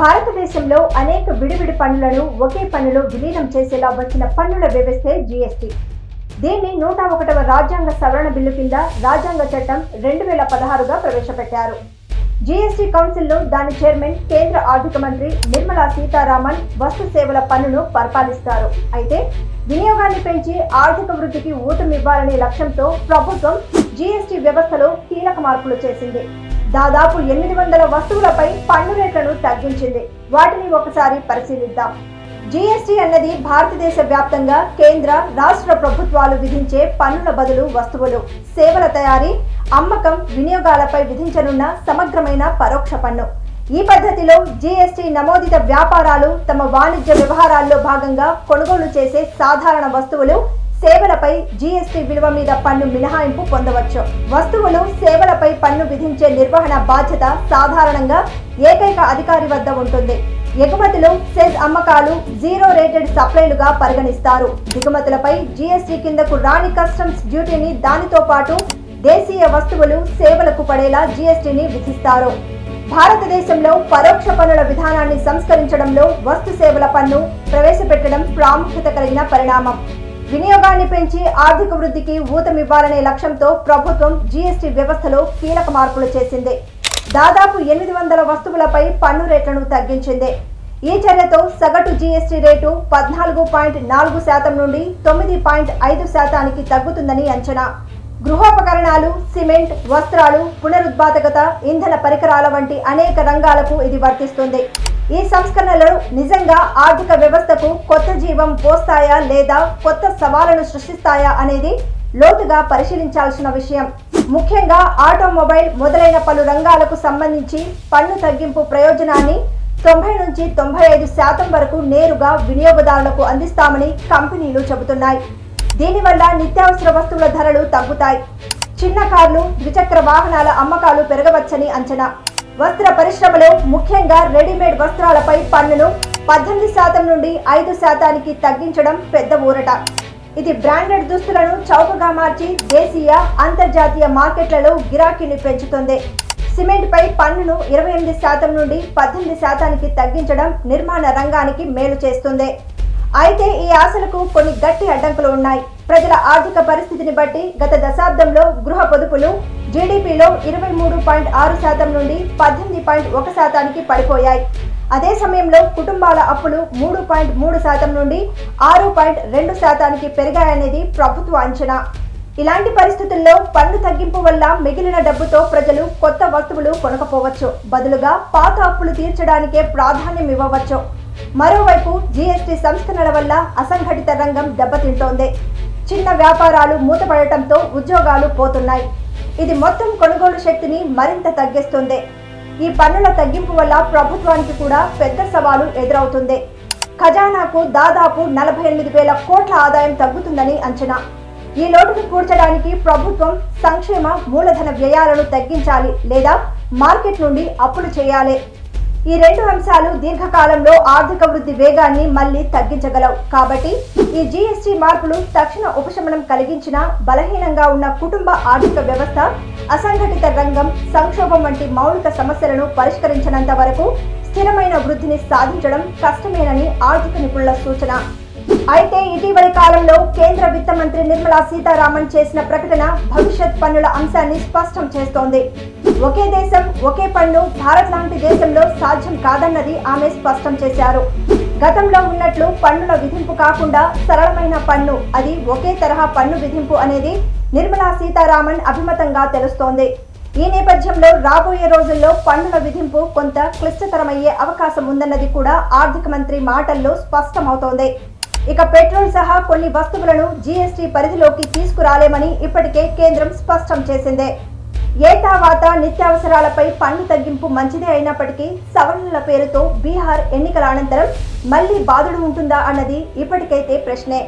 భారతదేశంలో అనేక విడివిడి పన్నులను ఒకే పన్నులో విలీనం చేసేలా వచ్చిన పన్నుల వ్యవస్థే జీఎస్టీ. దీన్ని నూట ఒకటవ రాజ్యాంగ సవరణ బిల్లు కింద రాజ్యాంగ చట్టం రెండు వేల పదహారుగా ప్రవేశపెట్టారు. జీఎస్టీ కౌన్సిల్లో దాని చైర్మన్ కేంద్ర ఆర్థిక మంత్రి నిర్మలా సీతారామన్ వస్తు సేవల పన్నును పరిపాలిస్తారు. అయితే వినియోగాన్ని పెంచి ఆర్థిక వృద్ధికి ఊతమివ్వాలనే లక్ష్యంతో ప్రభుత్వం జీఎస్టీ వ్యవస్థలో కీలక మార్పులు చేసింది. దాదాపు ఎనిమిది వందల వస్తువులపై పన్ను రేట్లను తగ్గించింది. వాటిని ఒకసారి పరిశీలిద్దాం. జీఎస్టీ అన్నది భారతదేశ వ్యాప్తంగా కేంద్ర రాష్ట్ర ప్రభుత్వాలు విధించే పన్నుల బదులు వస్తువులు. సేవల తయారీ అమ్మకం వినియోగాలపై విధించనున్న సమగ్రమైన పరోక్ష పన్ను. ఈ పద్ధతిలో జీఎస్టీ నమోదిత వ్యాపారాలు తమ వాణిజ్య వ్యవహారాల్లో భాగంగా కొనుగోలు చేసే సాధారణ వస్తువులు సేవలపై జీఎస్టీ విలువ మీద పన్ను మినహాయింపు పొందవచ్చు. వస్తువులు సేవలపై పన్ను విధించే నిర్వహణ బాధ్యత సాధారణంగా ఏకైక అధికారి వద్ద ఉంటుంది. ఎగుమతులు సెజ్ అమ్మకాలు జీరో రేటెడ్ సప్లైలుగా పరిగణిస్తారు. దిగుమతులపై జీఎస్టీ కిందకు రాని కస్టమ్స్ డ్యూటీని దానితో పాటు దేశీయ వస్తువులు సేవలకు పడేలా జీఎస్టీని విధిస్తారు. భారతదేశంలో పరోక్ష పన్నుల విధానాన్ని సంస్కరించడంలో వస్తు సేవల పన్ను ప్రవేశపెట్టడం ప్రాముఖ్యత కలిగిన పరిణామం. వినియోగాన్ని పెంచి ఆర్థిక వృద్ధికి ఊతమివ్వాలనే లక్ష్యంతో ప్రభుత్వం జీఎస్టీ వ్యవస్థలో కీలక మార్పులు చేసింది. దాదాపు ఎనిమిది వందల వస్తువులపై పన్ను రేట్లను తగ్గించింది. ఈ చర్యతో సగటు జీఎస్టీ రేటు పద్నాలుగు పాయింట్ నాలుగు శాతం నుండి తొమ్మిది పాయింట్ ఐదు శాతానికి తగ్గుతుందని అంచనా. గృహోపకరణాలు సిమెంట్ వస్త్రాలు పునరుత్పాదకత ఇంధన పరికరాల వంటి అనేక రంగాలకు ఇది వర్తిస్తుంది. ఈ సంస్కరణలు నిజంగా ఆర్థిక వ్యవస్థకు కొత్త జీవం పోస్తాయా లేదా కొత్త సవాళ్ళను సృష్టిస్తాయా అనేది లోతుగా పరిశీలించాల్సిన విషయం. ముఖ్యంగా ఆటోమొబైల్ మొదలైన పలు రంగాలకు సంబంధించి పన్ను తగ్గింపు ప్రయోజనాన్ని తొంభై నుంచి తొంభై ఐదు శాతం వరకు నేరుగా వినియోగదారులకు అందిస్తామని కంపెనీలు చెబుతున్నాయి. దీనివల్ల నిత్యావసర వస్తువుల ధరలు తగ్గుతాయి. చిన్న కార్లు ద్విచక్ర వాహనాల అమ్మకాలు పెరగవచ్చని అంచనా. వస్త్ర పరిశ్రమలో ముఖ్యంగా రెడీమేడ్ వస్త్రాలపై పన్నును పద్దెనిమిది శాతం నుండి ఐదు శాతానికి తగ్గించడం పెద్ద ఊరట. ఇది బ్రాండెడ్ దుస్తులను చౌకగా మార్చి దేశీయ అంతర్జాతీయ మార్కెట్లలో గిరాకీని పెంచుతుంది. సిమెంట్ పై పన్నును ఇరవై ఎనిమిది శాతం నుండి పద్దెనిమిది శాతానికి తగ్గించడం నిర్మాణ రంగానికి మేలు చేస్తుంది. అయితే ఈ ఆశలకు కొన్ని గట్టి అడ్డంకులు ఉన్నాయి. ప్రజల ఆర్థిక పరిస్థితిని బట్టి గత దశాబ్దంలో గృహ పొదుపులు జీడిపిలో ఇరవై మూడు పాయింట్ ఆరు శాతం నుండి పద్దెనిమిది పాయింట్ ఒక శాతానికి పడిపోయాయి. అదే సమయంలో కుటుంబాల అప్పులు మూడు పాయింట్ మూడు శాతం నుండి ఆరు పాయింట్ రెండు శాతానికి పెరిగాయనేది ప్రభుత్వ అంచనా. ఇలాంటి పరిస్థితుల్లో పన్ను తగ్గింపు వల్ల మిగిలిన డబ్బుతో ప్రజలు కొత్త వస్తువులు కొనకపోవచ్చు. బదులుగా పాత అప్పులు తీర్చడానికే ప్రాధాన్యం ఇవ్వవచ్చు. మరోవైపు జీఎస్టీ సంస్కరణల వల్ల అసంఘటిత రంగం దెబ్బతింటోంది. చిన్న వ్యాపారాలు మూతపడటంతో ఉద్యోగాలు పోతున్నాయి. ఇది మొత్తం కొనుగోలు శక్తిని మరింత తగ్గిస్తుంది. ఈ పన్నుల తగ్గింపు వల్ల ప్రభుత్వానికి కూడా పెద్ద సవాలు ఎదురవుతుంది. ఖజానాకు దాదాపు నలభై ఎనిమిది వేల కోట్ల ఆదాయం తగ్గుతుందని అంచనా. ఈ లోటును కూర్చడానికి ప్రభుత్వం సంక్షేమ మూలధన వ్యయాలను తగ్గించాలి లేదా మార్కెట్ నుండి అప్పులు చేయాలి. ఈ రెండు అంశాలు దీర్ఘకాలంలో ఆర్థిక వృద్ధి వేగాన్ని మళ్ళీ తగ్గించగలవు. కాబట్టి ఈ జీఎస్టీ మార్పులు తక్షణ ఉపశమనం కలిగించిన బలహీనంగా ఉన్న కుటుంబ ఆర్థిక వ్యవస్థ అసంఘటిత రంగం సంక్షోభం వంటి మౌలిక సమస్యలను పరిష్కరించినంత వరకు స్థిరమైన వృద్ధిని సాధించడం కష్టమేనని ఆర్థిక నిపుణుల సూచన. అయితే ఇటీవలి కాలంలో కేంద్ర విత్త మంత్రి నిర్మలా సీతారామన్ చేసిన ప్రకటన భవిష్యత్ పన్నుల అంశాన్ని స్పష్టం చేస్తోంది. ఒకే దేశం ఒకే పన్ను భారత్ లాంటి దేశంలో సాధ్యం కాదన్నది ఆమె స్పష్టం చేశారు. గతంలో ఉన్నట్లు పన్నుల విధింపు కాకుండా సరళమైన పన్ను అది ఒకే తరహా పన్ను విధింపు అనేది నిర్మలా సీతారామన్ అభిమతంగా తెలుస్తోంది. ఈ నేపథ్యంలో రాబోయే రోజుల్లో పన్నుల విధింపు కొంత క్లిష్టతరమయ్యే అవకాశం ఉందన్నది కూడా ఆర్థిక మంత్రి మాటల్లో స్పష్టమవుతోంది. ఇక పెట్రోల్ సహా కొన్ని వస్తువులను జీఎస్టీ పరిధిలోకి తీసుకురాలేమని ఇప్పటికే కేంద్రం స్పష్టం చేసిందే. ఏతావాత నిత్యావసరాలపై పన్ను తగ్గింపు మంచిదే అయినప్పటికీ సవరణల పేరుతో బీహార్ ఎన్నికల అనంతరం మళ్ళీ బాధుడు ఉంటుందా అన్నది ఇప్పటికైతే ప్రశ్నే.